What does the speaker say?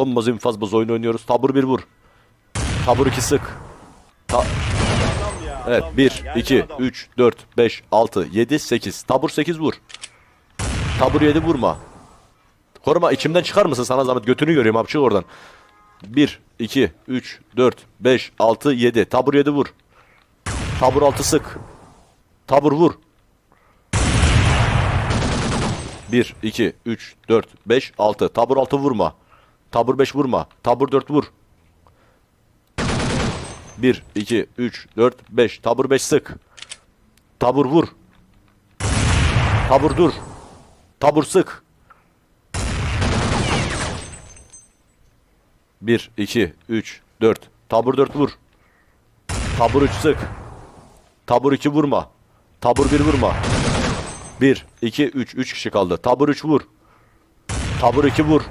Donbaz infaz baz oyunu oynuyoruz. Tabur 1 vur. Tabur 2 sık. Ta- ya. evet adam 1, ya, 2, geldi adam. 3, 4, 5, 6, 7, 8. Tabur 8 vur. Tabur 7 vurma. Koruma içimden çıkar mısın sana zahmet götünü göreyim abi çık oradan. 1, 2, 3, 4, 5, 6, 7. Tabur 7 vur. Tabur 6 sık. Tabur vur. 1, 2, 3, 4, 5, 6. Tabur 6 vurma. Tabur 5 vurma. Tabur 4 vur. 1, 2, 3, 4, 5. Tabur 5 sık. Tabur vur. Tabur dur. Tabur sık. 1, 2, 3, 4. Tabur 4 vur. Tabur 3 sık. Tabur 2 vurma. Tabur 1 vurma. 1, 2, 3. 3 kişi kaldı. Tabur 3 vur. Tabur 2 vur.